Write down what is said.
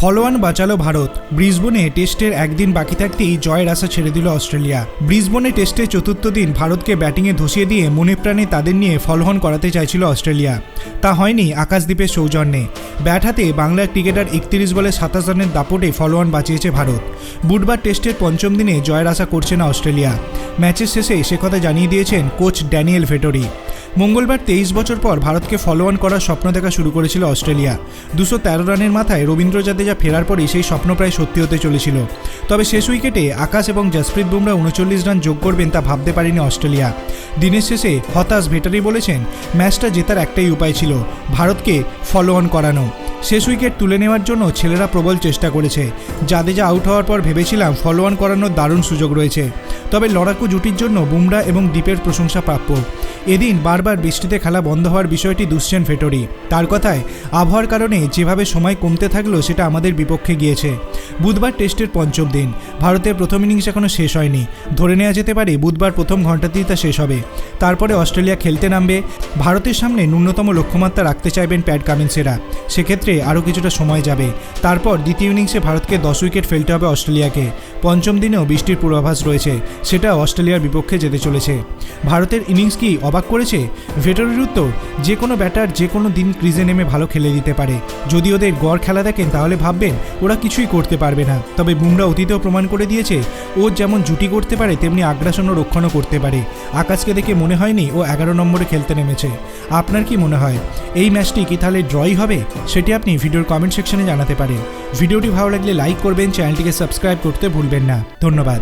Follow-on বাঁচালো ভারত। ব্রিসবনে টেস্টের একদিন বাকি থাকতেই জয়ের আশা ছেড়ে দিল অস্ট্রেলিয়া। ব্রিসবনে টেস্টের চতুর্থ দিন ভারতকে ব্যাটিংয়ে ধসিয়ে দিয়ে মনে প্রাণে তাদের নিয়ে ফলোহন করাতে চাইছিল অস্ট্রেলিয়া। তা হয়নি আকাশদ্বীপের সৌজন্যে। ব্যাট হাতে বাংলার ক্রিকেটার একত্রিশ বলে সাতাশ রানের দাপটে ফলোয়ান বাঁচিয়েছে ভারত। বুধবার টেস্টের পঞ্চম দিনে জয়ের আশা করছে না অস্ট্রেলিয়া। ম্যাচের শেষে সে কথা জানিয়ে দিয়েছেন কোচ ড্যানিয়েল ভেটোরি। মঙ্গলবার তেইশ বছর পর ভারতকে ফলো অন করার স্বপ্ন দেখা শুরু করেছিল অস্ট্রেলিয়া। দুশো তেরো রানের মাথায় রবীন্দ্র জাদেজা ফেরার পরেই সেই স্বপ্ন প্রায় সত্যি হতে চলেছিল। তবে শেষ উইকেটে আকাশ এবং জসপ্রীত বুমরা উনচল্লিশ রান যোগ করবেন তা ভাবতে পারেনি অস্ট্রেলিয়া। দিনের শেষে হতাশ ভেটারি বলেছেন, ম্যাচটা জেতার একটাই উপায় ছিল, ভারতকে ফলো অন করানো। শেষ উইকেট তুলে নেওয়ার জন্য ছেলেরা প্রবল চেষ্টা করেছে। জাদেজা আউট হওয়ার পর ভেবেছিলাম ফলো অন করানোর দারুণ সুযোগ রয়েছে। তবে লড়াকু জুটির জন্য বুমরা এবং দ্বীপের প্রশংসা প্রাপ্য এদিন বারবার বৃষ্টিতে খেলা বন্ধ হওয়ার বিষয়টি দুশ্চেন ভেটরি তার কথায়, আবহাওয়ার কারণে যেভাবে সময় কমতে থাকল সেটা আমাদের বিপক্ষে গিয়েছে। বুধবার টেস্টের পঞ্চম দিন। ভারতের প্রথম ইনিংস এখনও শেষ হয়নি। ধরে নেওয়া যেতে পারে বুধবার প্রথম ঘন্টাতেই তা শেষ হবে। তারপরে অস্ট্রেলিয়া খেলতে নামবে। ভারতের সামনে ন্যূনতম লক্ষ্যমাত্রা রাখতে চাইবেন প্যাট কামিন্সেরা। সেক্ষেত্রে আরও কিছুটা সময় যাবে। তারপর দ্বিতীয় ইনিংসে ভারতকে দশ উইকেট ফেলতে হবে অস্ট্রেলিয়াকে। পঞ্চম দিনেও বৃষ্টির পূর্বাভাস রয়েছে, সেটা অস্ট্রেলিয়ার বিপক্ষে যেতে চলেছে। ভারতের ইনিংস কি অবাক করেছে? ভেটরের উত্তর, যে কোনো ব্যাটার যে কোনো দিন ক্রিজে নেমে ভালো খেলে দিতে পারে। যদি ওদের গড় খেলা দেখেন, তাহলে ভাববেন ওরা কিছুই করতে পারবে না। তবে বুমরা অতীতেও প্রমাণ করে দিয়েছে, ও যেমন জুটি করতে পারে, তেমনি আগ্রাসন ও রক্ষণও করতে পারে। আকাশকে দেখে মনে হয়নি ও এগারো নম্বরে খেলতে নেমেছে। আপনার কি মনে হয়? এই ম্যাচটি কি তাহলে ড্রই হবে? সেটি আপনি ভিডিওর কমেন্ট সেকশনে জানাতে পারেন। ভিডিওটি ভালো লাগলে লাইক করবেন, চ্যানেলটিকে সাবস্ক্রাইব করতে ভুলবেন না। ধন্যবাদ।